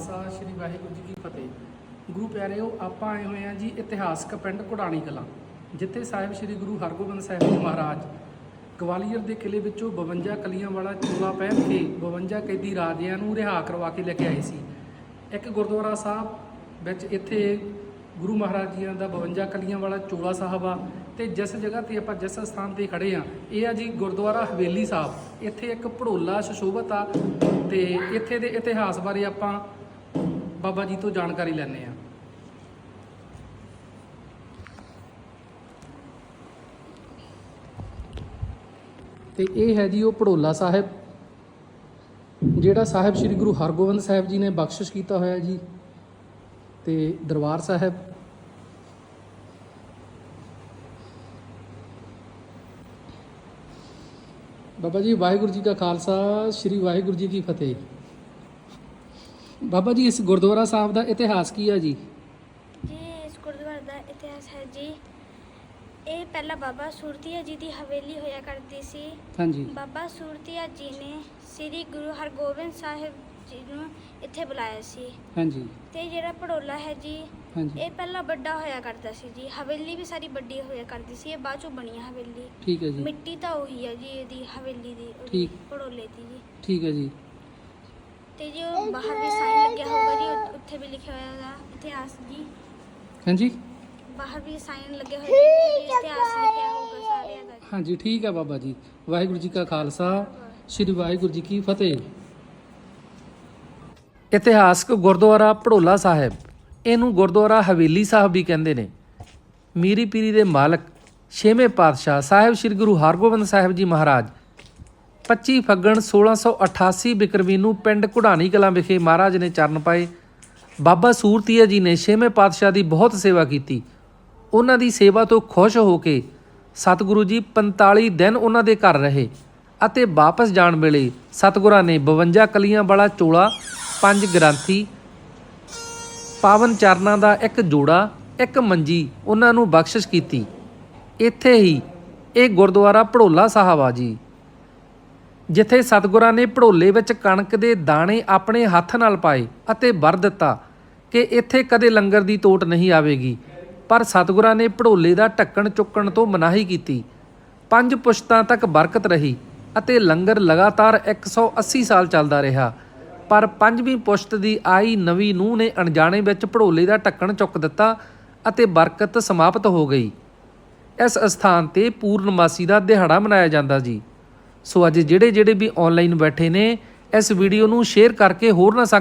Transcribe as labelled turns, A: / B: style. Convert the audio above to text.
A: ਖਾਲਸਾ, ਸ੍ਰੀ ਵਾਹਿਗੁਰੂ ਜੀ ਕੀ ਫਤਿਹ। ਗੁਰੂ ਪਿਆਰਿਓ, ਆਪਾਂ ਆਏ ਹੋਏ ਆ ਜੀ ਇਤਿਹਾਸਕ ਪਿੰਡ ਕੁੜਾਣੀ ਕਲਾਂ, ਜਿੱਥੇ ਸਾਹਿਬ ਸ੍ਰੀ ਗੁਰੂ ਹਰਗੋਬਿੰਦ ਸਾਹਿਬ ਜੀ ਮਹਾਰਾਜ ਗਵਾਲੀਅਰ ਦੇ ਕਿਲੇ ਵਿੱਚੋਂ 52 ਕਲੀਆਂ ਵਾਲਾ ਚੋਲਾ ਪਹਿਨ ਕੇ 52 ਕੈਦੀ ਰਾਜਿਆਂ ਨੂੰ ਰਿਹਾ ਕਰਵਾ ਕੇ ਲੈ ਕੇ ਆਏ ਸੀ। ਇੱਕ ਗੁਰਦੁਆਰਾ ਸਾਹਿਬ ਵਿੱਚ ਇੱਥੇ ਗੁਰੂ ਮਹਾਰਾਜ ਜੀਆਂ ਦਾ 52 ਕਲੀਆਂ ਵਾਲਾ ਚੋਲਾ ਸਾਹਿਬ ਆ ਤੇ ਜਿਸ ਜਗ੍ਹਾ ਤੇ ਆਪਾਂ ਜਿਸ ਸਥਾਨ ਤੇ ਖੜੇ ਆ ਇਹ ਆ ਜੀ ਗੁਰਦੁਆਰਾ ਹਵੇਲੀ ਸਾਹਿਬ। ਇੱਥੇ ਇੱਕ ਭੜੋਲਾ ਸ਼ਸ਼ੋਭਤ ਆ ਤੇ ਇੱਥੇ ਦੇ ਇਤਿਹਾਸ ਬਾਰੇ ਆਪਾਂ ਬਾਬਾ ਜੀ ਤੋਂ ਜਾਣਕਾਰੀ ਲੈਣੇ ਆ ਤੇ ਇਹ ਹੈ ਜੀ ਉਹ ਭੜੋਲਾ ਸਾਹਿਬ, ਜਿਹੜਾ ਸਾਹਿਬ ਸ੍ਰੀ ਗੁਰੂ ਹਰਗੋਬਿੰਦ ਸਾਹਿਬ ਜੀ ਨੇ ਬਖਸ਼ਿਸ਼ ਕੀਤਾ ਹੋਇਆ ਜੀ, ਤੇ ਦਰਬਾਰ ਸਾਹਿਬ। ਬਾਬਾ ਜੀ, ਵਾਹਿਗੁਰੂ ਜੀ ਕਾ ਖਾਲਸਾ, ਸ੍ਰੀ ਵਾਹਿਗੁਰੂ ਜੀ ਕੀ ਫਤਿਹ। ਬਾਬਾ ਜੀ ਇਸ ਗੁਰਦੁਆਰਾ ਸਾਹਿਬ ਦਾ ਇਤਿਹਾਸ ਕੀ ਹੈ ਜੀ?
B: ਜੀ ਇਸ ਗੁਰਦੁਆਰੇ ਦਾ ਇਤਿਹਾਸ ਹੈ ਜੀ। ਇਹ ਪਹਿਲਾਂ ਬਾਬਾ ਸੂਰਤੀਆ ਜੀ ਦੀ ਹਵੇਲੀ ਹੋਇਆ ਕਰਦੀ ਸੀ।
A: ਹਾਂਜੀ।
B: ਬਾਬਾ ਸੂਰਤੀਆ ਜੀ ਨੇ ਸ੍ਰੀ ਗੁਰੂ ਹਰਗੋਬਿੰਦ ਸਾਹਿਬ ਜੀ ਨੂੰ ਇੱਥੇ ਬੁਲਾਇਆ ਸੀ।
A: ਹਾਂਜੀ।
B: ਤੇ ਜਿਹੜਾ ਪੜੋਲਾ ਹੈ ਜੀ
A: ਹਾਂਜੀ।
B: ਇਹ ਪਹਿਲਾਂ ਵੱਡਾ ਹੋਇਆ ਕਰਦਾ ਸੀ ਜੀ। ਹਵੇਲੀ ਵੀ ਸਾਰੀ ਵੱਡੀ ਹੋਇਆ ਕਰਦੀ ਸੀ ਇਹ ਬਾਅਦ ਚੋਂ ਬਣੀ ਹਵੇਲੀ।
A: ਠੀਕ ਹੈ ਜੀ।
B: ਮਿੱਟੀ ਤਾਂ ਉਹੀ ਹੈ ਜੀ ਇਹਦੀ ਹਵੇਲੀ ਦੀ ਉਹਦੀ
A: ਠੀਕ।
B: ਪੜੋਲੇ ਦੀ ਜੀ।
A: ਠੀਕ ਹੈ ਜੀ।
B: ਤੇ ਜੀ ਉਹ ਬਾਹਰ ਵੀ ਸਾਈਨ ਲੱਗਿਆ ਹੋਊਗਾ ਜੀ ਉੱਥੇ- ਉੱਥੇ ਵੀ ਲਿਖਿਆ ਹੋਇਆ ਹੋਗਾ ਇਤਿਹਾਸ ਜੀ।
A: ਹਾਂਜੀ?
B: ਬਾਹਰ ਵੀ ਸਾਈਨ ਲੱਗੇ ਹੋਏ ਨੇ ਜੀ ਇਤਿਹਾਸ ਲਿਖਿਆ ਹੋਊਗਾ ਸਾਰਿਆਂ ਦਾ।
A: ਹਾਂਜੀ ਠੀਕ ਹੈ ਬਾਬਾ ਜੀ। ਵਾਹਿਗੁਰੂ ਜੀ ਕਾ ਖਾਲਸਾ ਸ੍ਰੀ ਵਾਹਿਗੁਰੂ ਜੀ ਕੀ ਫਤਿਹ। ਇਤਿਹਾਸਕ ਗੁਰਦੁਆਰਾ ਭੜੋਲਾ ਸਾਹਿਬ ਇਹਨੂੰ ਗੁਰਦੁਆਰਾ ਹਵੇਲੀ ਸਾਹਿਬ ਵੀ ਕਹਿੰਦੇ ਨੇ। ਮੀਰੀ ਪੀਰੀ ਦੇ ਮਾਲਕ ਛੇਵੇਂ ਪਾਤਸ਼ਾਹ ਸਾਹਿਬ ਸ੍ਰੀ ਗੁਰੂ ਹਰਗੋਬਿੰਦ ਸਾਹਿਬ ਜੀ ਮਹਾਰਾਜ 25 ਫੱਗਣ 1688 ਬਿਕਰਮੀ ਨੂੰ ਪਿੰਡ ਕੁਢਾਣੀ ਕਲਾਂ ਵਿਖੇ ਮਹਾਰਾਜ ਨੇ ਚਰਨ ਪਾਏ। ਬਾਬਾ ਸੂਰਤੀਆ ਜੀ ਨੇ ਛੇਵੇਂ ਪਾਤਸ਼ਾਹ ਦੀ ਬਹੁਤ ਸੇਵਾ ਕੀਤੀ। ਉਹਨਾਂ ਦੀ ਸੇਵਾ ਤੋਂ ਖੁਸ਼ ਹੋ ਕੇ ਸਤਿਗੁਰੂ ਜੀ 45 ਦਿਨ ਉਹਨਾਂ ਦੇ ਘਰ ਰਹੇ ਅਤੇ ਵਾਪਸ ਜਾਣ ਵੇਲੇ ਸਤਿਗੁਰਾਂ ਨੇ 52 ਕਲੀਆਂ ਵਾਲਾ ਚੋਲਾ, ਪੰਜ ਗ੍ਰੰਥੀ, ਪਾਵਨ ਚਰਨਾਂ ਦਾ ਇੱਕ ਜੋੜਾ, ਇੱਕ ਮੰਜੀ ਉਹਨਾਂ ਨੂੰ ਬਖਸ਼ਿਸ਼ ਕੀਤੀ। ਇੱਥੇ ਹੀ ਇਹ ਗੁਰਦੁਆਰਾ ਭੜੋਲਾ ਸਾਹਿਬ ਆ ਜੀ। ਜਿੱਥੇ ਸਤਿਗੁਰਾਂ ਨੇ ਭੜੋਲੇ ਵਿੱਚ ਕਣਕ ਦੇ ਦਾਣੇ ਆਪਣੇ ਹੱਥ ਨਾਲ ਪਾਏ ਅਤੇ ਵਰ ਦਿੱਤਾ ਕਿ ਇੱਥੇ ਕਦੇ ਲੰਗਰ ਦੀ ਤੋਟ ਨਹੀਂ ਆਵੇਗੀ। ਪਰ ਸਤਿਗੁਰਾਂ ਨੇ ਭੜੋਲੇ ਦਾ ਢੱਕਣ ਚੁੱਕਣ ਤੋਂ ਮਨਾਹੀ ਕੀਤੀ। ਪੰਜ ਪੁਸ਼ਤਾਂ ਤੱਕ ਬਰਕਤ ਰਹੀ ਅਤੇ ਲੰਗਰ ਲਗਾਤਾਰ 180 ਸਾਲ ਚੱਲਦਾ ਰਿਹਾ। ਪਰ ਪੰਜਵੀਂ ਪੁਸ਼ਤ ਦੀ ਆਈ ਨਵੀਂ ਨੂੰਹ ਨੇ ਅਣਜਾਣੇ ਵਿੱਚ ਭੜੋਲੇ ਦਾ ਢੱਕਣ ਚੁੱਕ ਦਿੱਤਾ ਅਤੇ ਬਰਕਤ ਸਮਾਪਤ ਹੋ ਗਈ। ਇਸ ਸਥਾਨ ਤੇ ਪੂਰਨਮਾਸੀ ਦਾ ਦਿਹਾੜਾ ਮਨਾਇਆ ਜਾਂਦਾ ਜੀ ਸੋ ਅੱਜ ਜਿਹੜੇ ਜਿਹੜੇ ਵੀ ਆਨਲਾਈਨ ਬੈਠੇ ਨੇ, ਇਸ ਵੀਡੀਓ ਨੂੰ ਸ਼ੇਅਰ ਕਰਕੇ ਹੋਰ ਨਾ ਸੰਗਤ